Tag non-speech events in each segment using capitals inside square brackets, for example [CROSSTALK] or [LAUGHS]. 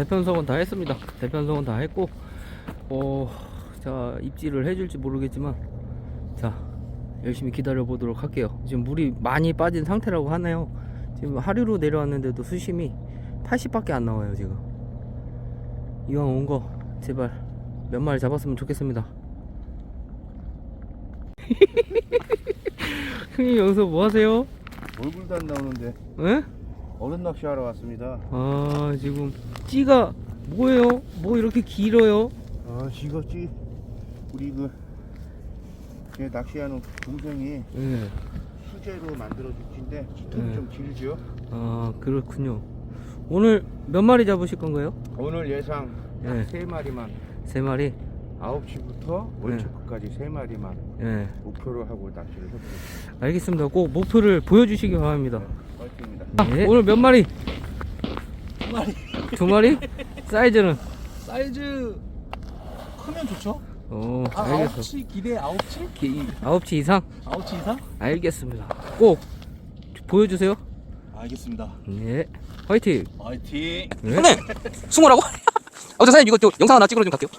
대편성은 다 했습니다. 대편성은 다 했고, 어, 자, 입질을 해줄지 모르겠지만, 자, 열심히 기다려 보도록 할게요. 지금 물이 많이 빠진 상태라고 하네요. 지금 하류로 내려왔는데도 수심이 80밖에 안 나와요, 지금. 이왕 온 거, 제발 몇 마리 잡았으면 좋겠습니다. [LAUGHS] 형님 여기서 뭐 하세요? 얼굴도 안 나오는데 에? 어른 낚시하러 왔습니다. 아 지금 찌가 뭐예요? 뭐 이렇게 길어요? 아 지겹지 우리 그 제 낚시하는 동생이 예. 수제로 만들어준 찌인데 찌통이 네. 좀 길죠. 아 그렇군요. 오늘 몇 마리 잡으실 건가요? 오늘 예상 네. 세 마리만 세 마리. 9시부터 월초까지 세 마리만 예. 목표로 하고 낚시를 해보겠습니다. 알겠습니다. 꼭 목표를 보여주시기 바랍니다. 파이팅입니다. 아, 오늘 몇 마리? 두 마리. 두 마리? 사이즈는? 사이즈 크면 좋죠? 오 아, 알겠어. 아홉치 기대 아홉치? 기- 아홉치 이상? 아홉치 이상? 알겠습니다. 꼭 보여주세요. 알겠습니다. 네. 화이팅. 화이팅. 네. 형님 숭어라고? [LAUGHS] 어, 저 사장님 이거 저 영상 하나 찍으러 좀 갈게요.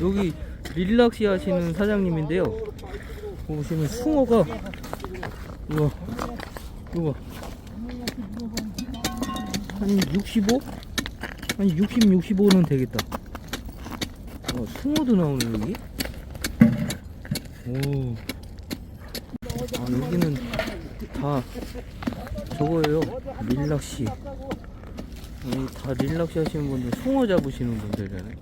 여기 릴락시 하시는 사장님인데요. 보시면 숭어가 우와 우와 한 65? 한 60, 65는 되겠다. 어, 숭어도 나오네 여기. 오. 아 여기는 다 저거예요. 릴락시. 다 릴락시 하시는 분들 숭어 잡으시는 분들이네.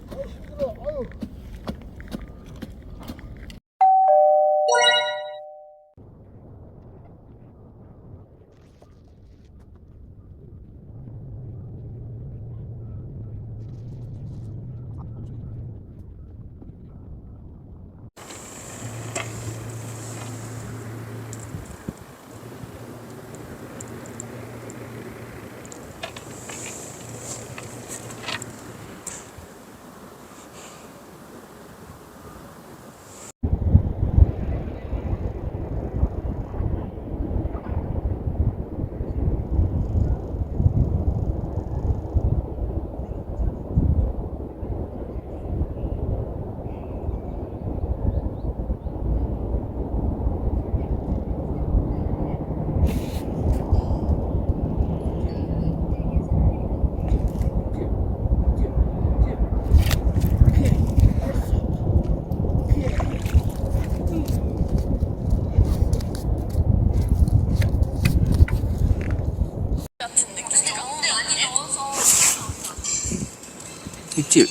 입질.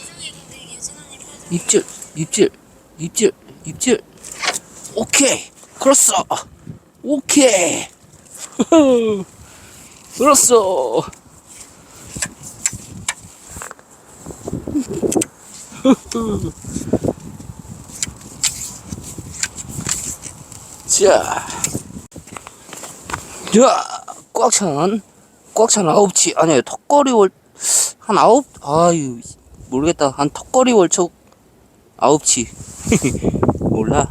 입질. 입질. 입질. 입질. 오케이. 그렇어. 오케이. [LAUGHS] 그렇어. [LAUGHS] 자. 자, 꽉 찬, 꽉찬 아홉치, 아니에요, 턱걸이 월, 한 아홉, 아유, 모르겠다. 한 턱걸이 월척 아홉치. [LAUGHS] 몰라.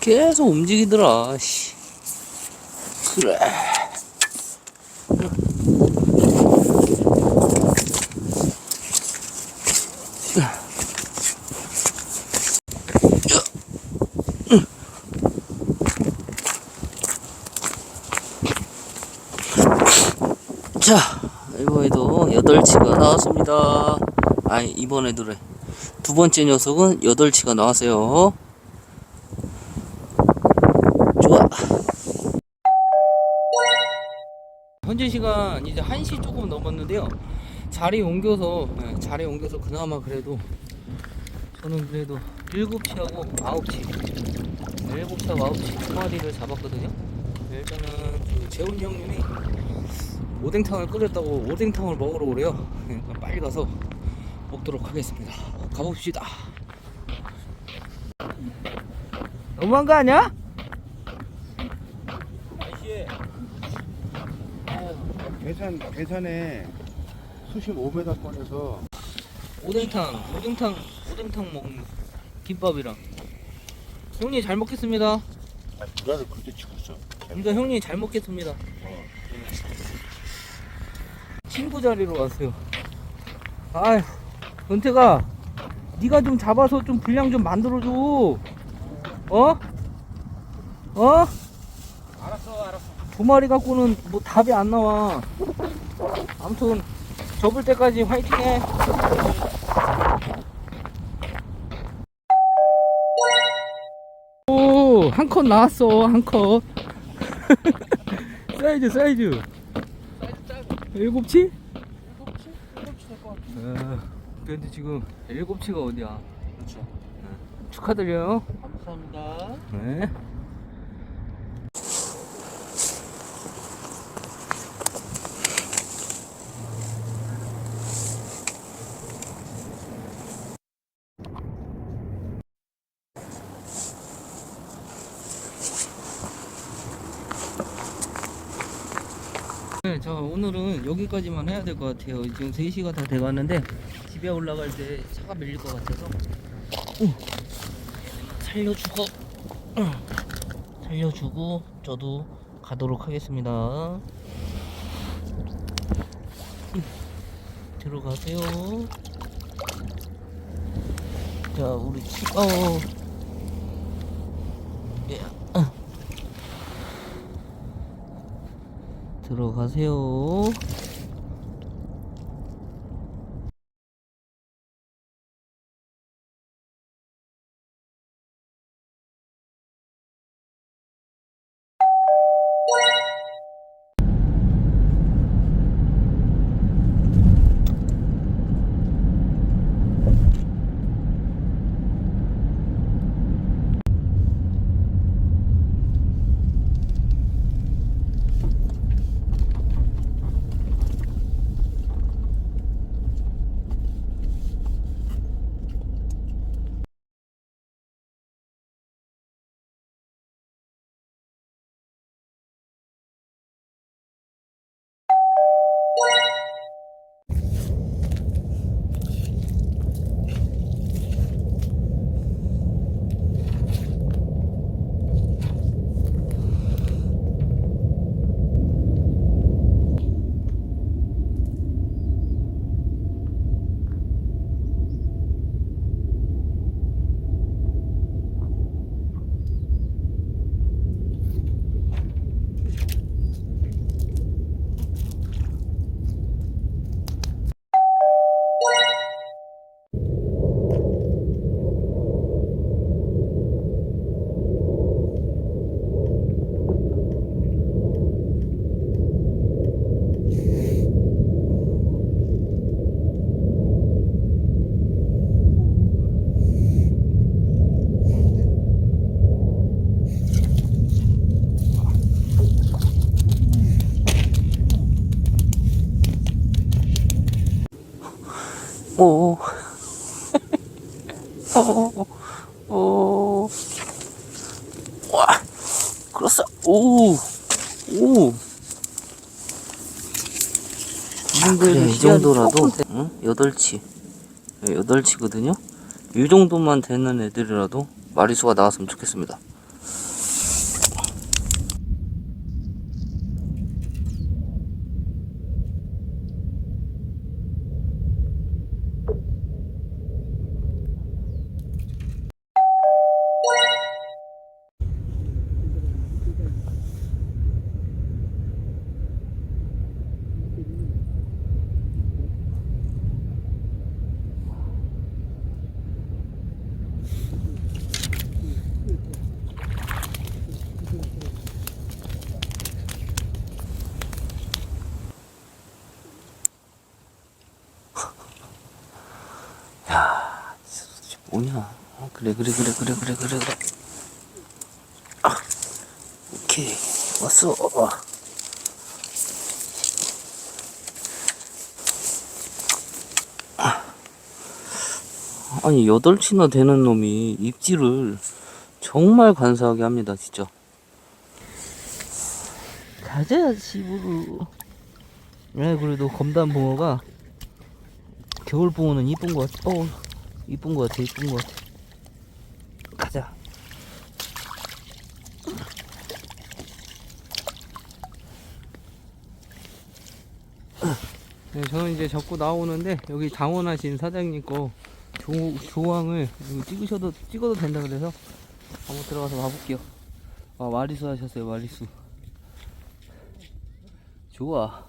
계속 움직이더라, 씨. 그래. 자, 이번에도 8치가 나왔습니다. 아니, 이번에도래. 두 번째 녀석은 8치가 나왔어요. 좋아. 현재 시간 이제 1시 조금 넘었는데요. 자리 옮겨서, 네, 자리 옮겨서 그나마 그래도 저는 그래도 7치하고 9치 7치하고 9치 두 마리를 잡았거든요 네, 일단은 그 재훈 형님이 오뎅탕을 끓였다고 오뎅탕을 먹으러 오래요 그러니까 빨리 가서 먹도록 하겠습니다 가봅시다 너무한 거 아니야? 계산 계산에 수심 5m 꺼내서 오뎅탕 오뎅탕 오뎅탕 먹는 김밥이랑 형님 잘 먹겠습니다 아, 누가를 그때 찍었어. 그러니까 형님 잘 먹겠습니다 친구 자리로 왔어요 아휴 은태가 네가 좀 잡아서 좀 분량 좀 만들어줘 어? 어? 두 마리 갖고는 뭐 답이 안 나와 아무튼 접을 때까지 화이팅해 오, 한 컷 나왔어, 한 컷. [LAUGHS] 사이즈, 사이즈. 일곱치? 일곱치? 일곱치 될 것 같아 아, 근데 지금 일곱치가 어디야? 그렇죠 축하드려요. 감사합니다 네. 네, 자 오늘은 여기까지만 해야 될 것 같아요. 지금 3시가 다 돼가는데 집에 올라갈 때 차가 밀릴 것 같아서 살려주고 어, 살려주고 저도 가도록 하겠습니다. 음, 들어가세요. 자 우리 치 어. 예. 들어가세요. 오. [LAUGHS] 오. 오. 와. 그렇어. 오. 오. 그래, 이 정도라도 응? 여덟치. 네, 여덟치거든요. 이 정도만 되는 애들이라도 마리수가 나왔으면 좋겠습니다. 뭐냐? 어, 그래 그래 그래 그래 그래 그래 그래. 아, 오케이 왔어. 어. 아니 여덟 치나 되는 놈이 입질을 정말 간사하게 합니다 진짜. 가자 집으로. 네 그래도 검단 붕어가 겨울 붕어는 이쁜 것 같아. 어 이쁜 것 같아 이쁜 것 같아. 가자. 네, 저는 이제 접고 나오는데 여기 당원하신 사장님 거 조, 조항을 찍으셔도 찍어도 된다 그래서 한번 들어가서 봐볼게요. 아 마리수 하셨어요 마리수. 좋아.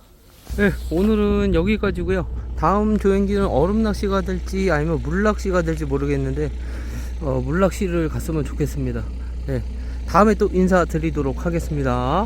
네 오늘은 여기까지고요. 다음 조행기는 얼음 낚시가 될지 아니면 물 낚시가 될지 모르겠는데 어, 물 낚시를 갔으면 좋겠습니다. 네 다음에 또 인사드리도록 하겠습니다.